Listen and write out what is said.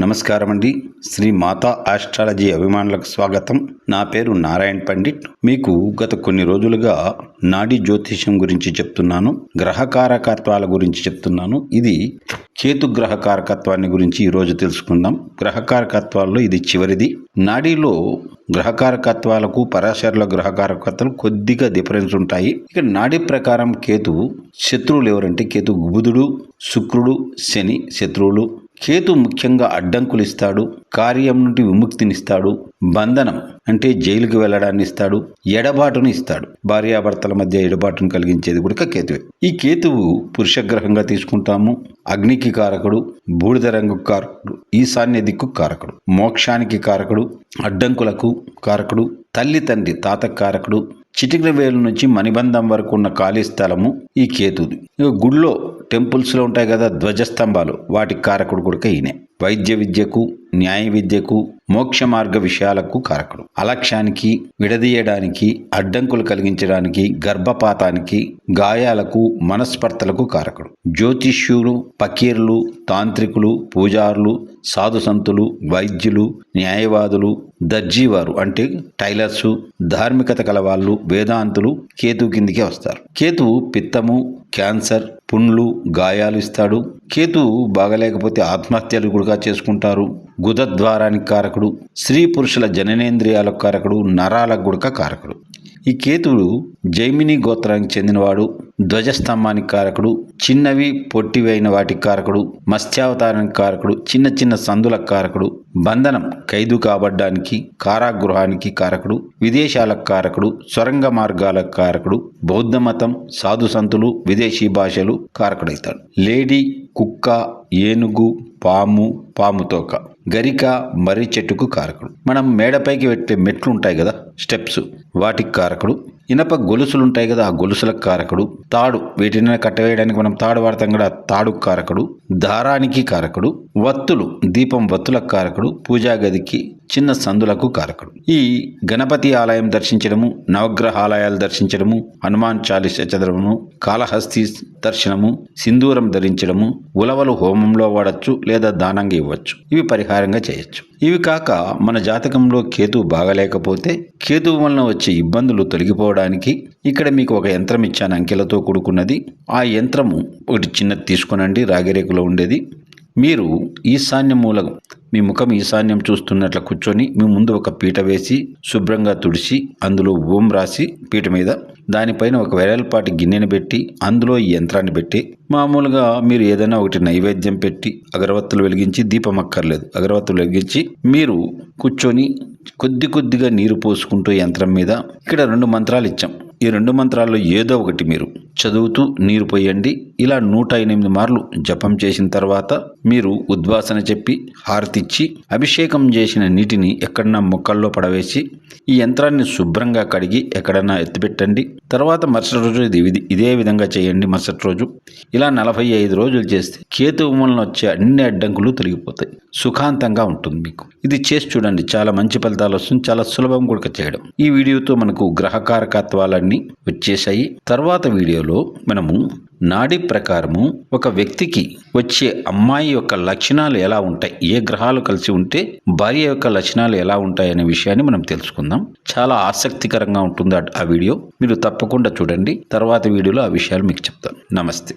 నమస్కారం అండి శ్రీ మాతా ఆస్ట్రాలజీ అభిమానులకు స్వాగతం. నా పేరు నారాయణ్ పండిట్. మీకు గత కొన్ని రోజులుగా నాడీ జ్యోతిష్యం గురించి చెప్తున్నాను గ్రహకారకత్వాల గురించి చెప్తున్నాను. ఇది చేతు గ్రహ కారకత్వాన్ని గురించి ఈరోజు తెలుసుకుందాం. గ్రహకారకత్వాల్లో ఇది చివరిది. నాడీలో గ్రహకారకత్వాలకు పరాశరుల గ్రహకారకత్వాలు కొద్దిగా డిఫరెన్స్ ఉంటాయి. ఇక నాడీ ప్రకారం కేతు శత్రువులు ఎవరంటే కేతు బుధుడు శుక్రుడు శని శత్రువులు. కేతు ముఖ్యంగా అడ్డంకులు ఇస్తాడు కార్యం నుండి విముక్తినిస్తాడు బంధనం అంటే జైలుకి వెళ్ళడాన్ని ఇస్తాడు ఎడబాటును ఇస్తాడు. భార్యాభర్తల మధ్య ఎడబాటును కలిగించేది కూడా కేతువే. ఈ కేతువు పురుషగ్రహంగా తీసుకుంటాము అగ్నికి కారకుడు బూడిద రంగు కారకుడు ఈశాన్య దిక్కు కారకుడు మోక్షానికి కారకుడు అడ్డంకులకు కారకుడు తల్లి తండ్రి తాత కారకుడు చిటికల వేలు నుంచి మణిబంధం వరకు ఉన్న ఖాళీ స్థలము ఈ కేతుది. ఇక గుడిలో టెంపుల్స్లో ఉంటాయి కదా ధ్వజస్తంభాలు. వాటికి కారకుడు కొడుక ఈయనే. వైద్య విద్యకు న్యాయ విద్యకు మోక్ష మార్గ విషయాలకు కారకుడు. అలక్ష్యానికి విడదీయడానికి అడ్డంకులు కలిగించడానికి గర్భపాతానికి గాయాలకు మనస్పర్తలకు కారకుడు. జ్యోతిష్యులు పకీర్లు తాంత్రికులు పూజారులు సాధు సంతులు వైద్యులు న్యాయవాదులు దర్జీవారు అంటే టైలర్సు ధార్మికత కల వాళ్ళు వేదాంతులు కేతు కిందికే వస్తారు. కేతువు పిత్తము క్యాన్సర్ పుండ్లు గాయాలు ఇస్తాడు. కేతు బాగలేకపోతే ఆత్మహత్యలు కూడా చేసుకుంటారు. గుదద్వారానికి కారకుడు స్త్రీ పురుషుల జననేంద్రియాలకు కారకుడు నరాలకు గుడక కారకుడు. ఈ కేతువుడు జైమిని గోత్రానికి చెందినవాడు. ధ్వజస్తంభానికి కారకుడు చిన్నవి పొట్టివైన వాటికి కారకుడు మత్స్యావతారానికి కారకుడు చిన్న చిన్న సందులకు కారకుడు బంధనం ఖైదు కాబడ్డానికి కారాగృహానికి కారకుడు విదేశాలకు కారకుడు సొరంగ మార్గాలకు కారకుడు బౌద్ధ మతం సాధు సంతులు విదేశీ భాషలు కారకుడైతాడు. లేడీ కుక్క ఏనుగు పాము పాముతోక గరిక మర్రి చెట్టుకు కారకుడు. మనం మేడపైకి పెట్టే మెట్లు ఉంటాయి కదా స్టెప్స్. వాటికి కారకుడు ఇనప గొలుసులు ఉంటాయి కదా ఆ గొలుసుల కారకుడు. తాడు వీటిని కట్టవేయడానికి మనం తాడు వాడతాం కూడా తాడు కారకుడు దారానికి కారకుడు వత్తులు దీపం వత్తుల కారకుడు పూజా గదికి చిన్న సందులకు కారకుడు. ఈ గణపతి ఆలయం దర్శించడము నవగ్రహ ఆలయాలు దర్శించడము హనుమాన్ చాలీస చదవడము కాళహస్తి దర్శనము సింధూరం ధరించడము ఉలవలు హోమంలో వాడచ్చు లేదా దానంగా ఇవ్వచ్చు. ఇవి పరిహారంగా చేయొచ్చు. ఇవి కాక మన జాతకంలో కేతువు బాగలేకపోతే కేతువు వలన వచ్చే ఇబ్బందులు తొలగిపోవడానికి ఇక్కడ మీకు ఒక యంత్రం ఇచ్చాను అంకెలతో కూడుకున్నది. ఆ యంత్రము ఒకటి చిన్నది తీసుకునండి రాగిరేకులో ఉండేది. మీరు ఈశాన్య మూలం మీ ముఖం ఈశాన్యం చూస్తున్నట్లు కూర్చొని మీ ముందు ఒక పీట వేసి శుభ్రంగా తుడిచి అందులో ఓం రాసి పీట మీద దానిపైన ఒక వెరల్పాటి గిన్నెని పెట్టి అందులో ఈ యంత్రాన్ని పెట్టి మామూలుగా మీరు ఏదైనా ఒకటి నైవేద్యం పెట్టి అగరవత్తులు వెలిగించి దీపం అక్కర్లేదు అగరవత్తులు వెలిగించి మీరు కూర్చొని కొద్ది కొద్దిగా నీరు పోసుకుంటూ యంత్రం మీద ఇక్కడ రెండు మంత్రాలు ఇచ్చాం. ఈ రెండు మంత్రాల్లో ఏదో ఒకటి మీరు చదువుతూ నీరు పోయండి. ఇలా నూట ఎనిమిది మార్లు జపం చేసిన తర్వాత మీరు ఉద్వాసన చెప్పి హారతిచ్చి అభిషేకం చేసిన నీటిని ఎక్కడన్నా మొక్కల్లో పడవేసి ఈ యంత్రాన్ని శుభ్రంగా కడిగి ఎక్కడన్నా ఎత్తిపెట్టండి. తర్వాత మరుసటి రోజు ఇది ఇదే విధంగా చేయండి మరుసటి రోజు. ఇలా నలభై ఐదు రోజులు చేస్తే కేతు వలన వచ్చే అన్ని అడ్డంకులు తొలగిపోతాయి. సుఖాంతంగా ఉంటుంది మీకు. ఇది చేసి చూడండి. చాలా మంచి ఫలితాలు వస్తుంది. చాలా సులభం కూడా చేయడం. ఈ వీడియోతో మనకు గ్రహకారకత్వాలన్నీ వచ్చేసాయి తర్వాత వీడియోలో మనము నాడి ప్రకారము ఒక వ్యక్తికి వచ్చే అమ్మాయి యొక్క లక్షణాలు ఎలా ఉంటాయి? ఏ గ్రహాలు కలిసి ఉంటే భార్య యొక్క లక్షణాలు ఎలా ఉంటాయి అనే విషయాన్ని మనం తెలుసుకుందాం. చాలా ఆసక్తికరంగా ఉంటుంది ఆ- ఆ వీడియో. మీరు తప్పకుండా చూడండి. తర్వాత వీడియోలో ఆ విషయాలు మీకు చెప్తాను. నమస్తే.